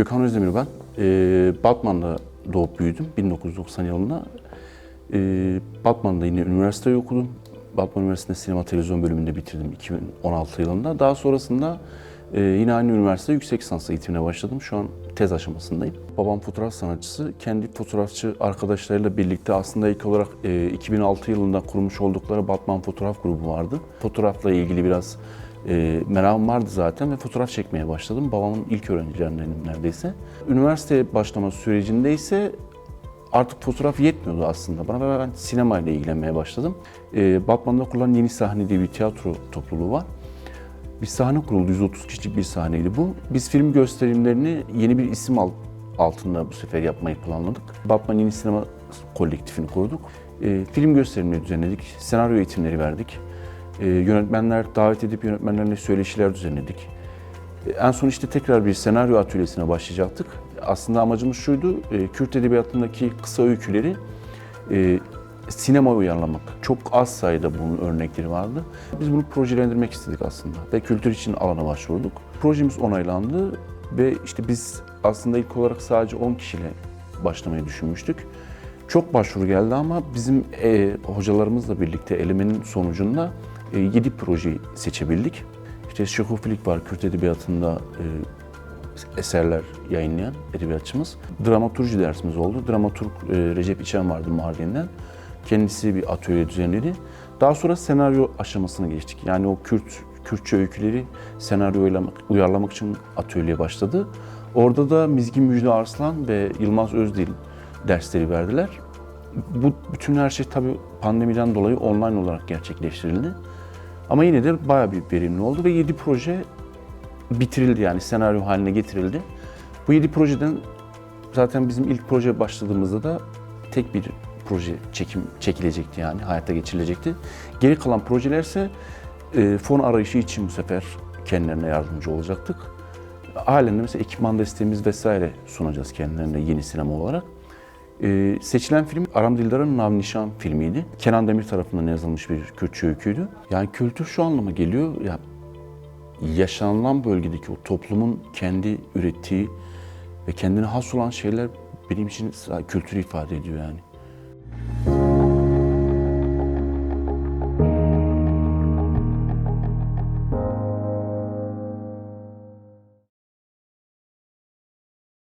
Gökhan Özdemir ben. Ee, Batman'da doğup büyüdüm 1990 yılında. Ee, Batman'da yine üniversiteyi okudum. Batman Üniversitesi'nde sinema televizyon bölümünde bitirdim 2016 yılında. Daha sonrasında e, yine aynı üniversitede yüksek lisans eğitimine başladım. Şu an tez aşamasındayım. Babam fotoğraf sanatçısı. Kendi fotoğrafçı arkadaşlarıyla birlikte aslında ilk olarak e, 2006 yılında kurmuş oldukları Batman Fotoğraf Grubu vardı. Fotoğrafla ilgili biraz e, merakım vardı zaten ve fotoğraf çekmeye başladım. Babamın ilk öğrencilerindenim neredeyse. Üniversiteye başlama sürecinde ise artık fotoğraf yetmiyordu aslında bana ve ben sinemayla ilgilenmeye başladım. E, Batman'da kurulan Yeni Sahne diye bir tiyatro topluluğu var. Bir sahne kuruldu, 130 kişilik bir sahneydi bu. Biz film gösterimlerini yeni bir isim al- altında bu sefer yapmayı planladık. Batman Yeni Sinema kolektifini kurduk. E, film gösterimleri düzenledik, senaryo eğitimleri verdik. E, yönetmenler davet edip yönetmenlerle söyleşiler düzenledik. E, En son işte tekrar bir senaryo atölyesine başlayacaktık. Aslında amacımız şuydu, e, Kürt edebiyatındaki kısa öyküleri e, sinema uyarlamak. Çok az sayıda bunun örnekleri vardı. Biz bunu projelendirmek istedik aslında ve kültür için alana başvurduk. Projemiz onaylandı ve işte biz aslında ilk olarak sadece 10 kişiyle başlamayı düşünmüştük. Çok başvuru geldi ama bizim e, hocalarımızla birlikte elemenin sonucunda 7 projeyi seçebildik. İşte Şekofilik var Kürt Edebiyatı'nda e, eserler yayınlayan edebiyatçımız. Dramaturji dersimiz oldu. Dramaturg e, Recep İçen vardı Mardin'den. Kendisi bir atölye düzenledi. Daha sonra senaryo aşamasına geçtik. Yani o Kürt Kürtçe öyküleri senaryo uyarlamak, uyarlamak için atölye başladı. Orada da Mizgin Müjde Arslan ve Yılmaz Özdil dersleri verdiler. Bu bütün her şey tabii pandemiden dolayı online olarak gerçekleştirildi. Ama yine de bayağı bir verimli oldu ve 7 proje bitirildi yani senaryo haline getirildi. Bu 7 projeden zaten bizim ilk proje başladığımızda da tek bir proje çekim çekilecekti yani hayata geçirilecekti. Geri kalan projelerse e, fon arayışı için bu sefer kendilerine yardımcı olacaktık. Halen de mesela ekipman desteğimiz vesaire sunacağız kendilerine yeni sinema olarak. Ee, seçilen film Aram Dildar'ın Nav Nişan filmiydi. Kenan Demir tarafından yazılmış bir Kürtçe öyküydü. Yani kültür şu anlama geliyor. Ya yaşanılan bölgedeki o toplumun kendi ürettiği ve kendine has olan şeyler benim için kültürü ifade ediyor yani.